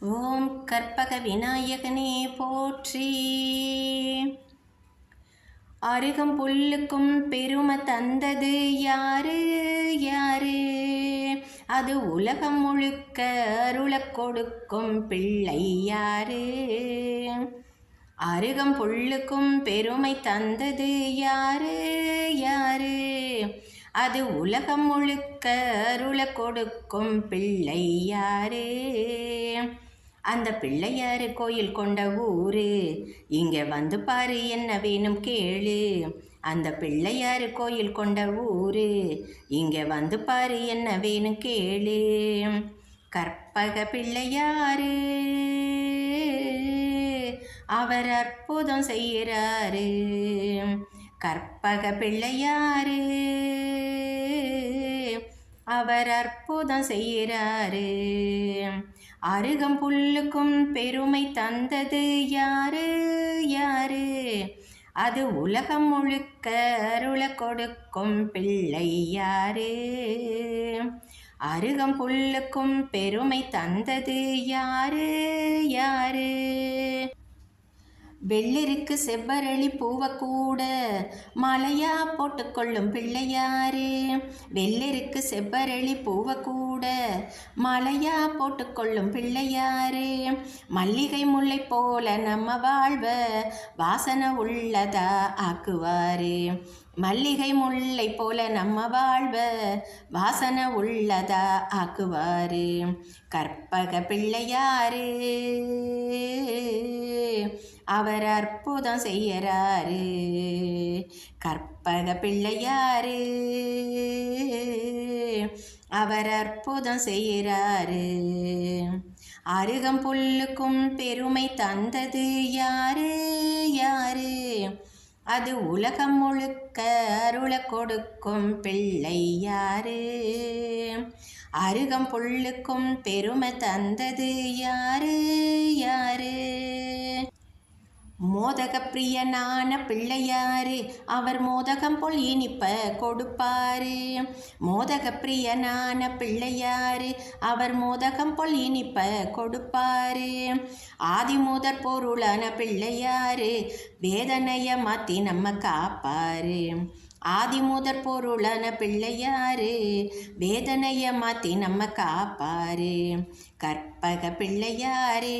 ஓம் கற்பக விநாயகனே போற்றி. அருகம் புல்லுக்கும் பெருமை தந்தது யாரு? யாரு? அது உலகம் முழுக்க அருளக் கொடுக்கும் பிள்ளை யாரு? அருகம் புல்லுக்கும் பெருமை தந்தது யாரு? யாரு? அது உலகம் முழுக்க அருளக் கொடுக்கும் பிள்ளை யாரு? அந்த பிள்ளையாரு கோயில் கொண்ட ஊரு. இங்கே வந்து பாரு என்ன வேணும் கேளு. அந்த பிள்ளையாரு கோயில் கொண்ட ஊரு. இங்கே வந்து பாரு என்ன வேணும் கேளு. கற்பக பிள்ளையாரு அவர் அற்புதம் செய்கிறாரு. கற்பக பிள்ளையாரு அவர் அற்புதம் செய்கிறாரு. அருகம் புல்லுக்கும் பெருமை தந்தது யாரு? யாரு? அது உலகம் முழுக்க அருள கொடுக்கும் பிள்ளை யாரு? அருகம் புல்லுக்கும் பெருமை தந்தது யாரு? யாரு? வெள்ளிருக்கு செவ்வரளி பூவக்கூட கூட மலையா போட்டுக்கொள்ளும் பிள்ளையாரு. வெள்ளிருக்கு செவ்வரளி பூவக்கூட கூட. மலையா போட்டுக்கொள்ளும் பிள்ளையாரு மல்லிகை முல்லை போல நம்ம வாழ்வ வாசனை உள்ளதா ஆக்குவாரு. மல்லிகை முல்லை போல நம்ம வாழ்வ வாசனை உள்ளதா ஆக்குவாரு. கற்பக பிள்ளையாரு அவர் அற்புதம் செய்யறாரு. கற்பக பிள்ளையாரு அவர் அற்புதம் செய்கிறாரு. அருகம் புல்லுக்கும் பெருமை தந்தது யாரு? யாரு? அது உலகம் முழுக்க அருள கொடுக்கும் பிள்ளை யாரு? அருகம் புல்லுக்கும் பெருமை தந்தது யாரு? யாரு? மோதக பிரியனான பிள்ளையாரு அவர் மோதகம் போல் இனிப்ப கொடுப்பாரு. மோதக பிரியனான பிள்ளையாரு அவர் மோதகம் போல் இனிப்ப கொடுப்பாரு. ஆதி பொருளான பிள்ளையாரு வேதனைய மாற்றி நம்ம காப்பாரு. ஆதிமுதற் பொருளான பிள்ளையாரு வேதனைய மாற்றி நம்ம காப்பாரு. கற்பக பிள்ளையாரு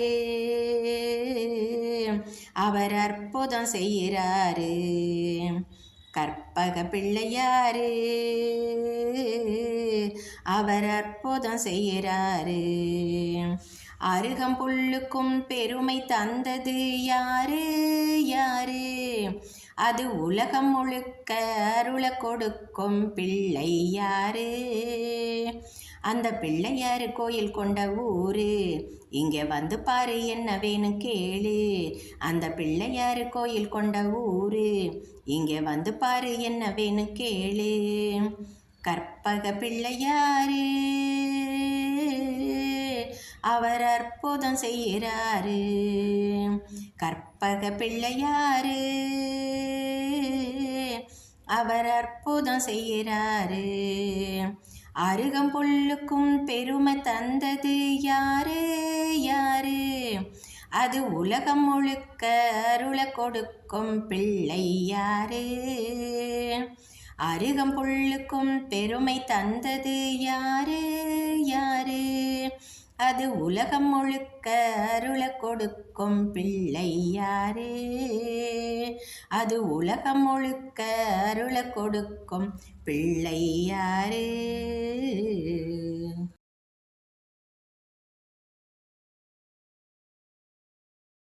அவர் அற்புதம் செய்கிறாரு கற்பக பிள்ளையாரு அவர் அற்புதம் செய்கிறாரு அருகம் புல்லுக்கும் பெருமை தந்தது யாரு? யாரு? அது உலகம் முழுக்க அருள கொடுக்கும் பிள்ளையாரு அந்த பிள்ளையாரு கோயில் கொண்ட ஊரு? இங்கே வந்து பாரு என்ன வேணும் கேளு. அந்த பிள்ளையாரு கோயில் கொண்ட ஊரு? இங்கே வந்து பாரு என்ன வேணும் கேளு. கற்பக பிள்ளையாரு அவர் அற்புதம் செய்கிறாரு. கற்பக பிள்ளையாரு. அவர் அற்புதம் செய்கிறாரு. அருகம் பொல்லுக்கும் பெருமை தந்தது யாரு? யாரு? அது உலகம் முழுக்க அருள கொடுக்கும் பிள்ளை யாரு? அருகம் புல்லுக்கும் பெருமை தந்தது யாரு? யாரு? அது உலகம் முழுக்க அருள கொடுக்கும் பிள்ளையாரே அது உலகம் முழுக்க அருள கொடுக்கும் பிள்ளையாரே